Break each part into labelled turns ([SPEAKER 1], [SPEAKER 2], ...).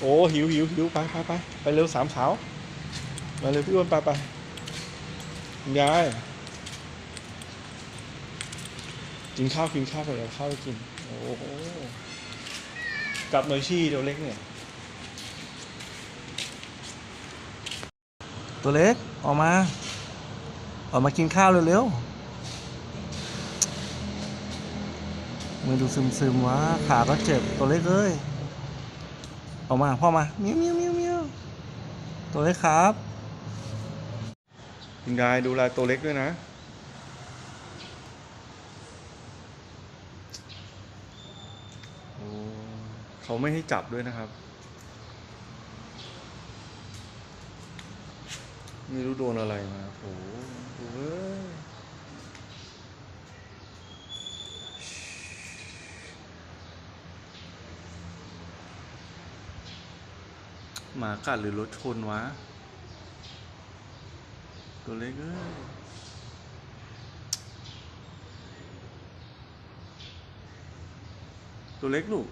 [SPEAKER 1] โอ้หิวหิวหิวไปไปไปไปเร็วสามสาวมาเร็วพี่อ้วนไปไปยายกินข้าวกินข้าวไปเอาข้าวไปกินโอ้โหจับหน่อยชี่เดี๋ยวเล็กเนี่ยตัวเล็กออกมา ออกมากินข้าวเร็วๆมือดูซึมๆวะขาก็เจ็บตัวเล็กเอ้ย ออกมาพ่อมาเมียวเมียวเมียวเมียวตัวเล็กครับคุณยายดูแลตัวเล็กด้วยนะโอ้เขาไม่ให้จับด้วยนะครับ ไม่รู้โดนอะไรมาโอ้โหดูเว้ย หมากัดหรือรถชนวะ ตัวเล็กเอ้ยตัวเล็กลูก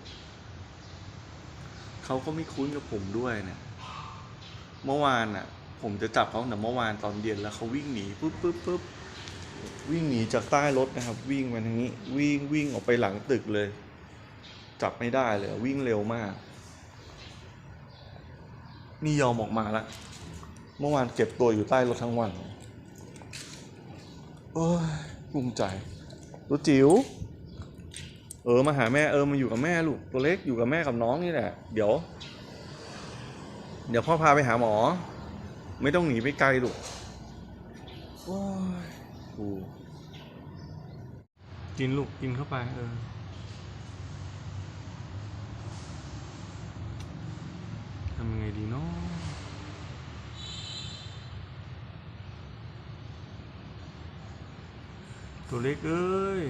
[SPEAKER 1] เขาก็ไม่คุ้นกับผมด้วยเนี่ย เมื่อวานอะ ผมจะจับเขาแต่เมื่อวานตอนเย็นแล้วเขาวิ่งหนีปุ๊บปุ๊บปุ๊บวิ่งหนีจากใต้รถนะครับ วิ่งมาทางนี้ วิ่งวิ่งออกไปหลังตึกเลย จับไม่ได้เลย วิ่งเร็วมาก นี่ยอมออกมาแล้ว เมื่อวานเก็บตัวอยู่ใต้รถทั้งวัน โอ้ยภูมิใจตัวจิ๋ว เออ มาหาแม่ เออ มาอยู่กับแม่ลูก ตัวเล็กอยู่กับแม่กับน้องนี่แหละ เดี๋ยว เดี๋ยวพ่อพาไปหาหมอ ไม่ต้องหนีไปไกลลูกโอ้ยกูกินลูก กินเข้าไป เออ ทำ ยังไงดีเนาะตัวเล็กเอ้ย